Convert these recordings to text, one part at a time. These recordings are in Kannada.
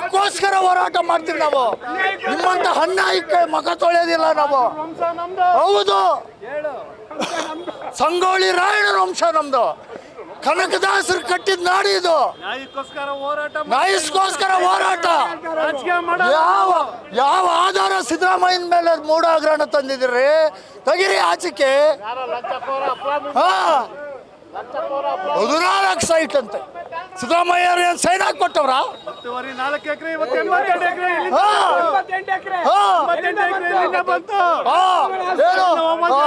ನ್ಯಾಯಕ್ಕೋಸ್ಕರ ಹೋರಾಟ ಮಾಡ್ತೀವಿ ನಾವು. ನಿಮ್ಮಂತ ಹನ್ನಾಯಿಕ್ಕೆ ಮಗ ತೊಳೆಯೋದಿಲ್ಲ ನಾವು. ಹೌದು. ಸಂಗೋಳಿ ರಾಯಣರ ವಂಶ ನಮ್ದು. ಕನಕದಾಸರು ಕಟ್ಟಿದ ನಾಡಿ ಇದು. ನಾಯಿಸ್ಕೋಸ್ಕರ ಹೋರಾಟ ಯಾವ ಯಾವ ಆಧಾರ ಸಿದ್ದರಾಮಯ್ಯನ ಮೇಲೆ ಮೂಡ ಹಗರಣ ತಗಿರಿ ತೆಗಿರಿ ಆಚೆಗೆ ಹಾ. ಹದಿನಾಲ್ಕು ಸೈಟ್ ಅಂತೆ. ಸಿದ್ದರಾಮಯ್ಯ ಏನು ಸೈನ್ ಹಾಕಿ ಕೊಟ್ಟವ್ರ ಹತ್ತುವರೆ ನಾಲ್ಕು ಎಕರೆ ಇವತ್ತು ಎಂಬತ್ತೆಂಟು ಎಕರೆ ಇಲ್ಲಿ ಹಾ. ಹಾ. ಎಂಬತ್ತೆಂಟು ಎಕರೆ ಇಲ್ಲಿಂದ ಬಂತು. ಆ, ಏನು? ಆ,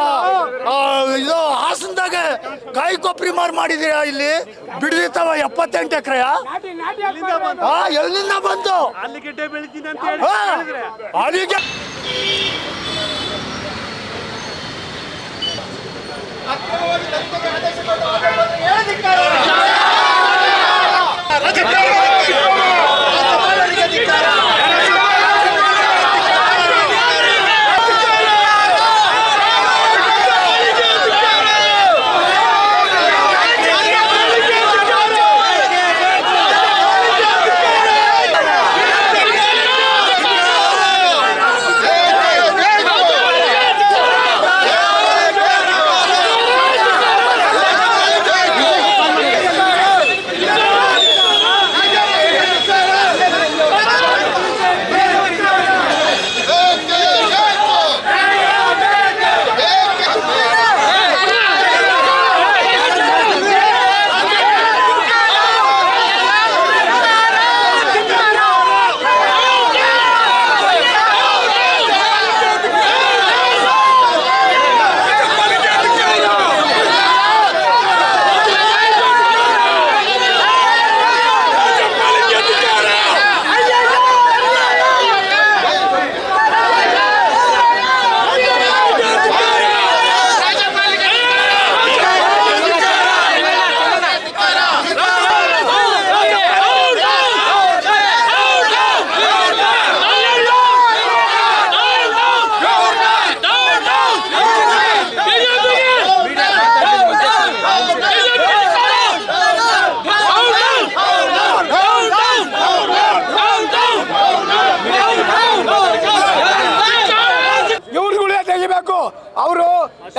ಆ, ಇದು ಹಾಸನದಾಗ ಕಾಯಿ ಕೊಬ್ಬರಿ ಮಾರು ಮಾಡಿದೀರಾ ಇಲ್ಲಿ? ಬಿಡದಿತ್ತವ ಎಪ್ಪತ್ತೆಂಟು ಎಕರೆಯ? ಎಲ್ಲಿಂದ ಬಂತು. ಆ ಎಲ್ಲಿಂದ ಬಂತು? ಹೋಗಿ ಬೆಳಿತೀನಿ ಅಂತ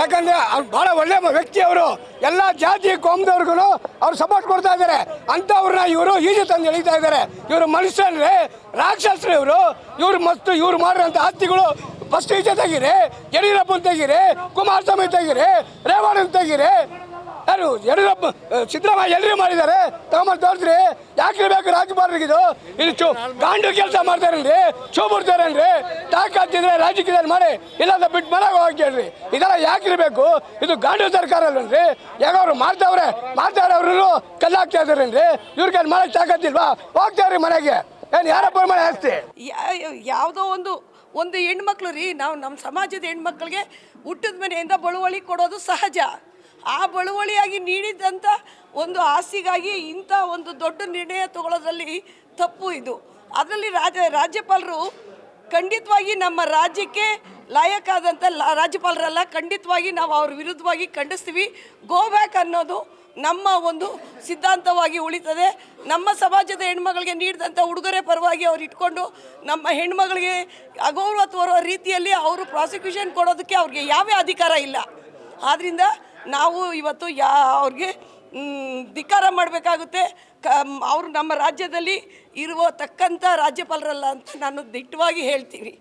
ಯಾಕಂದ್ರೆ ಅವ್ರು ಬಹಳ ಒಳ್ಳೆ ವ್ಯಕ್ತಿ ಅವರು. ಎಲ್ಲ ಜಾತಿ ಕೋಮದವ್ರಿಗೂ ಅವ್ರು ಸಪೋರ್ಟ್ ಕೊಡ್ತಾ ಇದ್ದಾರೆ ಅಂಥವ್ರನ್ನ ಇವರು ಈಜು ತಂದು ಎಳಿತಾ ಇದ್ದಾರೆ ಇವರು ಮನುಷ್ಯನ್ರಿ ರಾಕ್ಷಸರು ಇವರು. ಇವ್ರು ಮತ್ತು ಇವ್ರು ಮಾಡಿರೋಂಥ ಆಸ್ತಿಗಳು ಫಸ್ಟ್ ಈಜೆ ತೆಗೀರಿ, ಯಡಿಯೂರಪ್ಪನ ತೆಗೀರಿ, ಕುಮಾರಸ್ವಾಮಿ ತೆಗೀರಿ, ರೇವಣ್ಣನ ತೆಗೀರಿ. ಯಾರು ಯಡಿಯೂರಪ್ಪ ಸಿದ್ದರಾಮಯ್ಯ ಎಲ್ಲರೂ ಮಾಡಿದ್ದಾರೆ? ತಗೊಂಬಂದು ತೋರಿಸ್ರಿ. ಯಾಕೆ ಬೇಕು ರಾಜ್ಯಪಾಲರಿಗಿದು ಇದು? ಚೂ, ಗಾಂಡು ಕೆಲಸ ಮಾಡ್ತಾರೇನ್ರಿ? ಚೂ ಬಿಡ್ತಾರೇನ್ರಿ ತಾಕತ್ತಿದ್ರೆ ರಾಜಕೀಯದಲ್ಲಿ ಮಾಡಿ, ಇಲ್ಲಾಂದ್ರೆ ಬಿಟ್ಟು ಮನೆಗೆ ಹೋಗ್ತೇಳ್ರಿ ಇದೆಲ್ಲ ಯಾಕೆ ಇರಬೇಕು? ಇದು ಗಾಂಡು ಸರ್ಕಾರ ಅಲ್ಲನ್ರಿ ಯಾಗ ಅವ್ರು ಮಾಡ್ತಾವ್ರೆ ಮಾಡ್ತಾವ್ರೆ ಅವರು ಕಲ್ಲಾಗ್ತಾ ಇದಾರೇನ್ರಿ ಇವ್ರಿಗೆ ಮಾಡಕ್ ತಾಕತ್ತಿಲ್ವಾ ಹೋಗ್ತಾವ್ರಿ ಮನೆಗೆ. ಏನು ಯಾರಪ್ಪ ಮನೆ ಹಾಸ್ತಿ ಯಾವುದೋ ಒಂದು ಒಂದು ಹೆಣ್ಮಕ್ಳು ರೀ. ನಾವು ನಮ್ಮ ಸಮಾಜದ ಹೆಣ್ಮಕ್ಳಿಗೆ ಹುಟ್ಟಿದ ಮನೆಯಿಂದ ಬಳುವಳಿ ಕೊಡೋದು ಸಹಜ. ಆ ಬಳುವಳಿಯಾಗಿ ನೀಡಿದಂಥ ಒಂದು ಆಸ್ತಿಗಾಗಿ ಇಂಥ ಒಂದು ದೊಡ್ಡ ನಿರ್ಣಯ ತಗೊಳ್ಳೋದ್ರಲ್ಲಿ ತಪ್ಪು ಇದು. ಅದರಲ್ಲಿ ರಾಜ, ರಾಜ್ಯಪಾಲರು ಖಂಡಿತವಾಗಿ ನಮ್ಮ ರಾಜ್ಯಕ್ಕೆ ಲಾಯಕ್ಕಾದಂಥ ಲ, ರಾಜ್ಯಪಾಲರಲ್ಲ, ಖಂಡಿತವಾಗಿ ನಾವು ಅವ್ರ ವಿರುದ್ಧವಾಗಿ ಖಂಡಿಸ್ತೀವಿ. ಗೋ ಬ್ಯಾಕ್ ಅನ್ನೋದು ನಮ್ಮ ಒಂದು ಸಿದ್ಧಾಂತವಾಗಿ ಉಳಿತದೆ. ನಮ್ಮ ಸಮಾಜದ ಹೆಣ್ಮಗಳಿಗೆ ನೀಡಿದಂಥ ಉಡುಗೊರೆ ಪರವಾಗಿ ಅವ್ರು ಇಟ್ಕೊಂಡು ನಮ್ಮ ಹೆಣ್ಮಗಳಿಗೆ ಅಗೌರವ ತೋರೋ ರೀತಿಯಲ್ಲಿ ಅವರು ಪ್ರಾಸಿಕ್ಯೂಷನ್ ಕೊಡೋದಕ್ಕೆ ಅವ್ರಿಗೆ ಯಾವೇ ಅಧಿಕಾರ ಇಲ್ಲ. ಆದ್ದರಿಂದ ನಾವು ಇವತ್ತು ಯಾ, ಅವ್ರಿಗೆ ಧಿಕ್ಕಾರ ಮಾಡಬೇಕಾಗುತ್ತೆ. ಕ ಅವರು ನಮ್ಮ ರಾಜ್ಯದಲ್ಲಿ ಇರುವ ತಕ್ಕಂಥ ರಾಜ್ಯಪಾಲರಲ್ಲ ಅಂತ ನಾನು ದಿಟ್ಟವಾಗಿ ಹೇಳ್ತೀನಿ.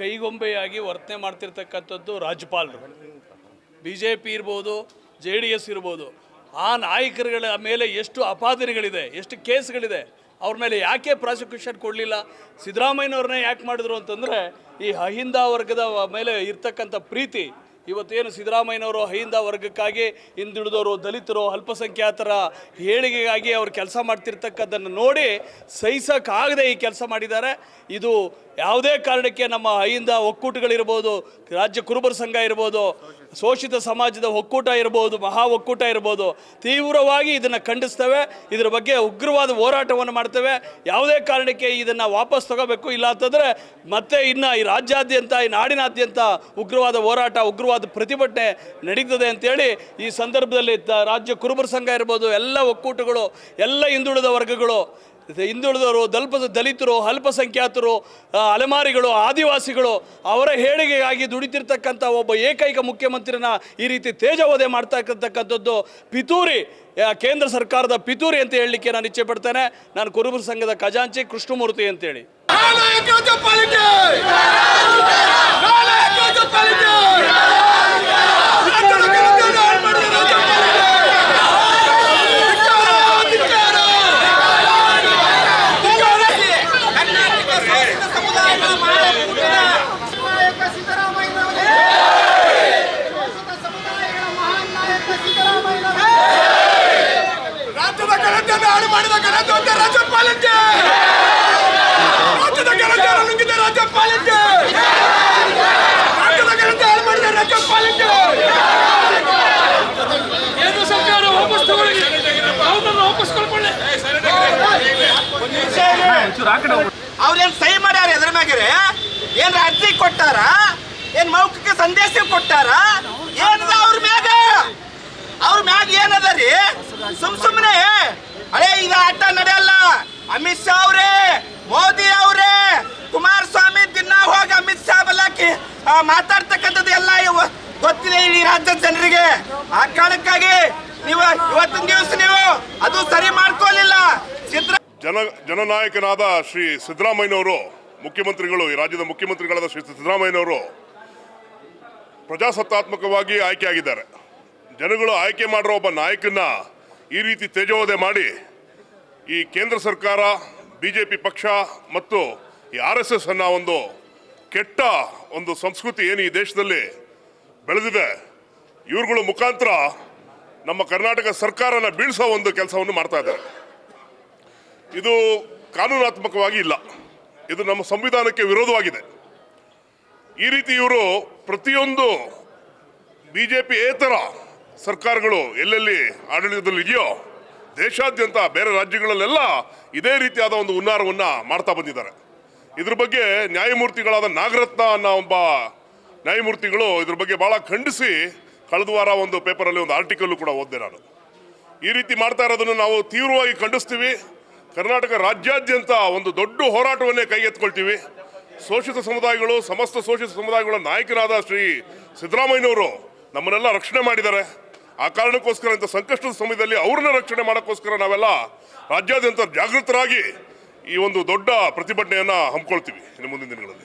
ಕೈಗೊಂಬೆಯಾಗಿ ವರ್ತನೆ ಮಾಡ್ತಿರ್ತಕ್ಕಂಥದ್ದು ರಾಜ್ಯಪಾಲರು. ಬಿ ಜೆ ಪಿ ಇರ್ಬೋದು ಜೆ ಡಿ ಎಸ್ ಇರ್ಬೋದು, ಆ ನಾಯಕರುಗಳ ಮೇಲೆ ಎಷ್ಟು ಅಪಾದನೆಗಳಿದೆ ಎಷ್ಟು ಕೇಸ್ಗಳಿದೆ, ಅವ್ರ ಮೇಲೆ ಯಾಕೆ ಪ್ರಾಸಿಕ್ಯೂಷನ್ ಕೊಡಲಿಲ್ಲ, ಸಿದ್ದರಾಮಯ್ಯನವ್ರನ್ನೇ ಯಾಕೆ ಮಾಡಿದ್ರು ಅಂತಂದರೆ ಈ ಅಹಿಂದ ವರ್ಗದ ಮೇಲೆ ಇರ್ತಕ್ಕಂಥ ಪ್ರೀತಿ ಇವತ್ತೇನು ಸಿದ್ದರಾಮಯ್ಯನವರು ಅಹಿಂದ ವರ್ಗಕ್ಕಾಗಿ ಹಿಂದುಳಿದವರು ದಲಿತರು ಅಲ್ಪಸಂಖ್ಯಾತರ ಏಳಿಗೆಗಾಗಿ ಅವರು ಕೆಲಸ ಮಾಡ್ತಿರ್ತಕ್ಕದ್ದನ್ನು ನೋಡಿ ಸಹಿಸೋಕ್ಕಾಗದೆ ಈ ಕೆಲಸ ಮಾಡಿದ್ದಾರೆ. ಇದು ಯಾವುದೇ ಕಾರಣಕ್ಕೆ ನಮ್ಮ ಅಹಿಂದ ಒಕ್ಕೂಟಗಳಿರ್ಬೋದು, ರಾಜ್ಯ ಕುರುಬರ ಸಂಘ ಇರ್ಬೋದು ಶೋಷಿತ ಸಮಾಜದ ಒಕ್ಕೂಟ ಇರ್ಬೋದು, ಮಹಾ ಒಕ್ಕೂಟ ಇರ್ಬೋದು, ತೀವ್ರವಾಗಿ ಇದನ್ನು ಖಂಡಿಸ್ತೇವೆ. ಇದರ ಬಗ್ಗೆ ಉಗ್ರವಾದ ಹೋರಾಟವನ್ನು ಮಾಡ್ತೇವೆ. ಯಾವುದೇ ಕಾರಣಕ್ಕೆ ಇದನ್ನು ವಾಪಸ್ ತಗೋಬೇಕು. ಇಲ್ಲ ಅಂತಂದರೆ ಮತ್ತೆ ಇನ್ನು ಈ ರಾಜ್ಯಾದ್ಯಂತ, ಈ ನಾಡಿನಾದ್ಯಂತ ಉಗ್ರವಾದ ಹೋರಾಟ, ಉಗ್ರವಾದ ಪ್ರತಿಭಟನೆ ನಡೀತದೆ ಅಂತೇಳಿ ಈ ಸಂದರ್ಭದಲ್ಲಿ ರಾಜ್ಯ ಕುರುಬರ ಸಂಘ ಇರ್ಬೋದು, ಎಲ್ಲ ಒಕ್ಕೂಟಗಳು, ಎಲ್ಲ ಹಿಂದುಳಿದ ವರ್ಗಗಳು ಹಿಂದುಳಿದವರು ದಲ್ಪ ದಲಿತರು, ಅಲ್ಪಸಂಖ್ಯಾತರು ಅಲೆಮಾರಿಗಳು, ಆದಿವಾಸಿಗಳು, ಅವರ ಹೇಳಿಕೆಗಾಗಿ ದುಡಿತಿರ್ತಕ್ಕಂಥ ಒಬ್ಬ ಏಕೈಕ ಮುಖ್ಯಮಂತ್ರಿನ ಈ ರೀತಿ ತೇಜವಧೆ ಮಾಡ್ತಾ ಇರ್ತಕ್ಕಂಥದ್ದು ಪಿತೂರಿ. ಕೇಂದ್ರ ಸರ್ಕಾರದ ಪಿತೂರಿ ಅಂತ ಹೇಳಲಿಕ್ಕೆ ನಾನು ಇಚ್ಛೆ ಪಡ್ತೇನೆ. ನಾನು ಕುರುಬರ ಸಂಘದ ಖಜಾಂಚಿ ಕೃಷ್ಣಮೂರ್ತಿ ಅಂತೇಳಿ. ನಾಯಕ ಸಿದ್ದರಾಮಯ್ಯನವರೇ ಶೋಷಿತ ಸಮುದಾಯಗಳ ಮಹಾನ್ ನಾಯಕ ಸಿದ್ದರಾಮಯ್ಯನವರೇ ರಾಜ್ಯದ ಘನತೆಯನ್ನು ಹಾಳು ಮಾಡಿದ ಘನತೆ ಅಂತ ರಾಜ್ಯಪಾಲಕ್ಕೆ ರಾಜ್ಯದ ಘನತೆ ನುಂಗಿದ ರಾಜ್ಯಪಾಲಕ್ಕೆ ರಾಜ್ಯದ ಘನತೆ ಹಾಳು ಮಾಡಿದ ರಾಜ್ಯಪಾಲಕ್ಕೆ ಕೇಂದ್ರ ಸರ್ಕಾರ ವಾಪಸ್ ತಗೊಳ್ಳಿ ಅವ್ರನ್ನ ವಾಪಸ್ ಕಳ್ಕೊಳ್ಳಿ ಅವ್ರೇನ್ ಸಹಿ ಮಾಡ್ಯಾರ ಎದ್ರ ಮ್ಯಾಗ್ರೆ? ಏನ್ ಅರ್ಜಿ ಕೊಟ್ಟಾರ? ಏನ್ ಮೌಖಿಕ ಸಂದೇಶ ಕೊಟ್ಟಾರ? ಏನದ ಅವ್ರ ಮ್ಯಾಗ? ಅವ್ರ ಮ್ಯಾಗ ಏನದ ರೀ? ಸುಮ್ ಸುಮ್ನೆ, ಅಳೇ, ಈಗ ಆಟ ನಡೆಯಲ್ಲ. ಅಮಿತ್ ಶಾ ಅವ್ರೇ, ಮೋದಿ ಅವ್ರೇ, ಕುಮಾರಸ್ವಾಮಿ ದಿನ ಹೋಗಿ ಅಮಿತ್ ಶಾ ಬಲ್ಲಕ್ಕೆ ಮಾತಾಡ್ತಕ್ಕಂಥದ್ದು ಎಲ್ಲ ಗೊತ್ತಿದೆ ಈ ರಾಜ್ಯದ ಜನರಿಗೆ. ಆ ಕಾರಣಕ್ಕಾಗಿ ನೀವು, ಇವತ್ತಿನ ದಿವಸ ನೀವು ಜನ ಜನನಾಯಕನಾದ ಶ್ರೀ ಸಿದ್ದರಾಮಯ್ಯನವರು, ಮುಖ್ಯಮಂತ್ರಿಗಳು, ಈ ರಾಜ್ಯದ ಮುಖ್ಯಮಂತ್ರಿಗಳಾದ ಶ್ರೀ ಸಿದ್ದರಾಮಯ್ಯನವರು ಪ್ರಜಾಸತ್ತಾತ್ಮಕವಾಗಿ ಆಯ್ಕೆಯಾಗಿದ್ದಾರೆ. ಜನಗಳು ಆಯ್ಕೆ ಮಾಡಿರೋ ಒಬ್ಬ ನಾಯಕನ ಈ ರೀತಿ ತೇಜೋವಧೆ ಮಾಡಿ ಈ ಕೇಂದ್ರ ಸರ್ಕಾರ ಬಿ ಪಕ್ಷ ಮತ್ತು ಈ ಆರ್ ಎಸ್ ಎಸ್ ಅನ್ನೋ ಒಂದು ಕೆಟ್ಟ ಒಂದು ಸಂಸ್ಕೃತಿ ಏನು ಈ ದೇಶದಲ್ಲಿ ಬೆಳೆದಿದೆ, ಇವ್ರುಗಳ ಮುಖಾಂತರ ನಮ್ಮ ಕರ್ನಾಟಕ ಸರ್ಕಾರನ ಬೀಳಿಸೋ ಒಂದು ಕೆಲಸವನ್ನು ಮಾಡ್ತಾ ಇದ್ದಾರೆ. ಇದು ಕಾನೂನಾತ್ಮಕವಾಗಿ ಇಲ್ಲ. ಇದು ನಮ್ಮ ಸಂವಿಧಾನಕ್ಕೆ ವಿರೋಧವಾಗಿದೆ. ಈ ರೀತಿ ಇವರು ಪ್ರತಿಯೊಂದು ಬಿ ಜೆ ಪಿ ಏತರ ಸರ್ಕಾರಗಳು ಎಲ್ಲೆಲ್ಲಿ ಆಡಳಿತದಲ್ಲಿ ಇದೆಯೋ, ದೇಶಾದ್ಯಂತ ಬೇರೆ ರಾಜ್ಯಗಳಲ್ಲೆಲ್ಲ ಇದೇ ರೀತಿಯಾದ ಒಂದು ಹುನ್ನಾರವನ್ನು ಮಾಡ್ತಾ ಬಂದಿದ್ದಾರೆ. ಇದ್ರ ಬಗ್ಗೆ ನ್ಯಾಯಮೂರ್ತಿಗಳಾದ ನಾಗರತ್ನ ಅನ್ನೋ ಒಬ್ಬ ನ್ಯಾಯಮೂರ್ತಿಗಳು ಇದ್ರ ಬಗ್ಗೆ ಭಾಳ ಖಂಡಿಸಿ ಕಳೆದ ವಾರ ಒಂದು ಪೇಪರಲ್ಲಿ ಒಂದು ಆರ್ಟಿಕಲ್ ಕೂಡ ಓದಿದೆ ನಾನು. ಈ ರೀತಿ ಮಾಡ್ತಾ ಇರೋದನ್ನು ನಾವು ತೀವ್ರವಾಗಿ ಖಂಡಿಸ್ತೀವಿ. ಕರ್ನಾಟಕ ರಾಜ್ಯಾದ್ಯಂತ ಒಂದು ದೊಡ್ಡ ಹೋರಾಟವನ್ನೇ ಕೈಗೆತ್ಕೊಳ್ತೀವಿ ಶೋಷಿತ ಸಮುದಾಯಗಳು ಸಮಸ್ತ ಶೋಷಿತ ಸಮುದಾಯಗಳ ನಾಯಕರಾದ ಶ್ರೀ ಸಿದ್ದರಾಮಯ್ಯನವರು ನಮ್ಮನ್ನೆಲ್ಲ ರಕ್ಷಣೆ ಮಾಡಿದ್ದಾರೆ ಆ ಕಾರಣಕ್ಕೋಸ್ಕರ ಇಂಥ ಸಂಕಷ್ಟದ ಸಮಯದಲ್ಲಿ ಅವ್ರನ್ನ ರಕ್ಷಣೆ ಮಾಡೋಕ್ಕೋಸ್ಕರ ನಾವೆಲ್ಲ ರಾಜ್ಯಾದ್ಯಂತ ಜಾಗೃತರಾಗಿ ಈ ಒಂದು ದೊಡ್ಡ ಪ್ರತಿಭಟನೆಯನ್ನ ಹಮ್ಮಿಕೊಳ್ತೀವಿ ಇನ್ನು ಮುಂದಿನ ದಿನಗಳಲ್ಲಿ